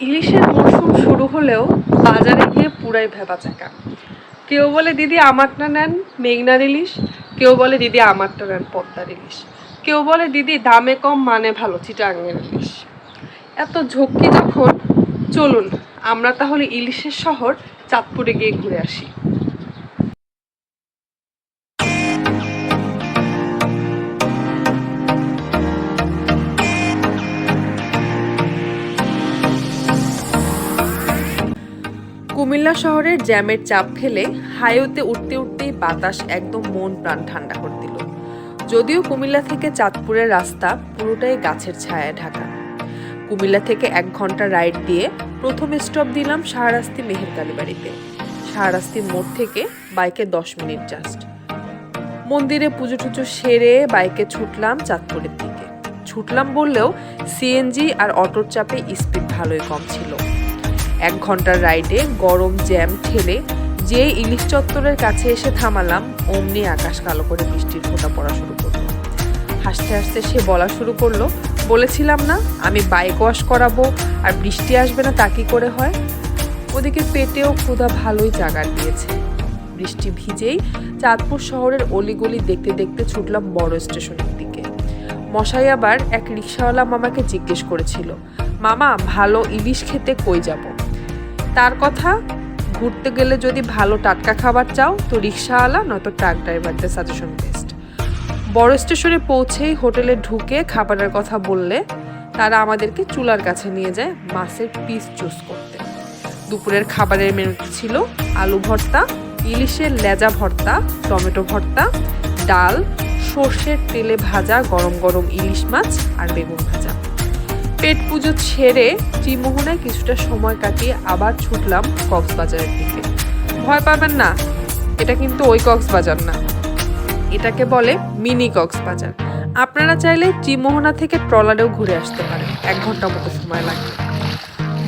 ইলিশের মরশুম শুরু হলেও বাজারে গিয়ে পুরাই ভেবা চাকা কেউ বলে, দিদি, আমারটা নেন মেঘনার ইলিশ। কেউ বলে, দিদি, আমারটা নেন পদ্মার ইলিশ। কেউ বলে, দিদি, দামে কম মানে ভালো চিটাঙ্গের ইলিশ। এত ঝক্কি যখন, চলুন, আমরা তাহলে ইলিশের শহর চাঁদপুরে গিয়ে ঘুরে আসি। কুমিল্লা শহরের জ্যামের চাপ ফেলে হাইওয়েতে উঠতে উঠতেই বাতাস একদম মন প্রাণ ঠান্ডা করে দিল। যদিও কুমিল্লা থেকে চাঁদপুরের রাস্তা পুরোটাই গাছের ছায়ায় ঢাকা। কুমিল্লা থেকে এক ঘণ্টা রাইড দিয়ে প্রথম স্টপ দিলাম শাহরাস্তি মেহেরকালী বাড়িতে। শাহরাস্তি মোড় থেকে বাইকে দশ মিনিট জাস্ট। মন্দিরে পুজো টুজো সেরে বাইকে ছুটলাম চাঁদপুরের দিকে। ছুটলাম বললেও সিএনজি আর অটোর চাপে স্পিড ভালোই কম ছিল। এক ঘণ্টার রাইডে গরম জ্যাম ঠেলে যে ইলিশ চত্বরের কাছে এসে থামালাম, অমনি আকাশ কালো করে বৃষ্টির ফোঁটা পড়া শুরু করল। হাসতে হাসতে সে বলা শুরু করল, বলেছিলাম না, আমি বাইক ওয়াশ করাবো, আর বৃষ্টি আসবে না তা কি করে হয়? ওদিকে পেটেও ক্ষুধা ভালোই জাগার দিয়েছে। বৃষ্টি ভিজেই চাঁদপুর শহরের অলিগলি দেখতে দেখতে ছুটলাম বড় স্টেশনের দিকে। মশাই আবার এক রিক্সাওয়ালা মামাকে জিজ্ঞেস করেছিল, মামা, ভালো ইলিশ খেতে কই যাব? তার কথা, ঘুরতে গেলে যদি ভালো টাটকা খাবার চাও, তো রিক্সাওয়ালা নয়তো ট্রাক ড্রাইভারদের সাজেশন বেস্ট বড় স্টেশনে পৌঁছেই হোটেলে ঢুকে খাবারের কথা বললে, তারা আমাদেরকে চুলার কাছে নিয়ে যায় মাছের পিস চুজ করতে। দুপুরের খাবারের মেনুতে ছিল আলু ভর্তা, ইলিশের লেজা ভর্তা, টমেটো ভর্তা, ডাল, সর্ষের তেলে ভাজা গরম গরম ইলিশ মাছ আর বেগুন ভাজা। পেট পুজো ছেড়ে ত্রিমোহনায় কিছুটা সময় কাটিয়ে আবার ছুটলাম কক্সবাজারের দিকে। ভয় পাবেন না, এটা কিন্তু ওই কক্সবাজার না। এটাকে বলে মিনি কক্সবাজার। আপনারা চাইলে ত্রিমোহনা থেকে ট্রলারেও ঘুরে আসতে পারেন, এক ঘণ্টা মতো সময় লাগবে।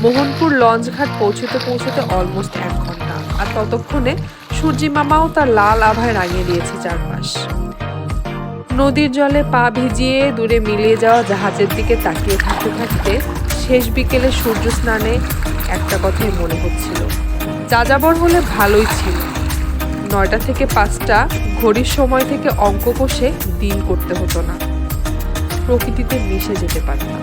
মোহনপুর লঞ্চঘাট পৌঁছতে পৌঁছতে অলমোস্ট এক ঘণ্টা, আর ততক্ষণে সূর্যি মামাও তার লাল আভায় রাঙিয়ে দিয়েছে চারপাশ। নদীর জলে পা ভিজিয়ে দূরে মিলিয়ে যাওয়া জাহাজের দিকে তাকিয়ে থাকতে থাকতে শেষ বিকেলে সূর্য স্নানে একটা কথাই মনে হচ্ছিল। যাযাবর হলে ভালোই ছিল। নয়টা থেকে পাঁচটা ঘড়ির সময় থেকে অঙ্ক কষে দিন করতে হতো না। প্রকৃতিতে মিশে যেতে পারতাম।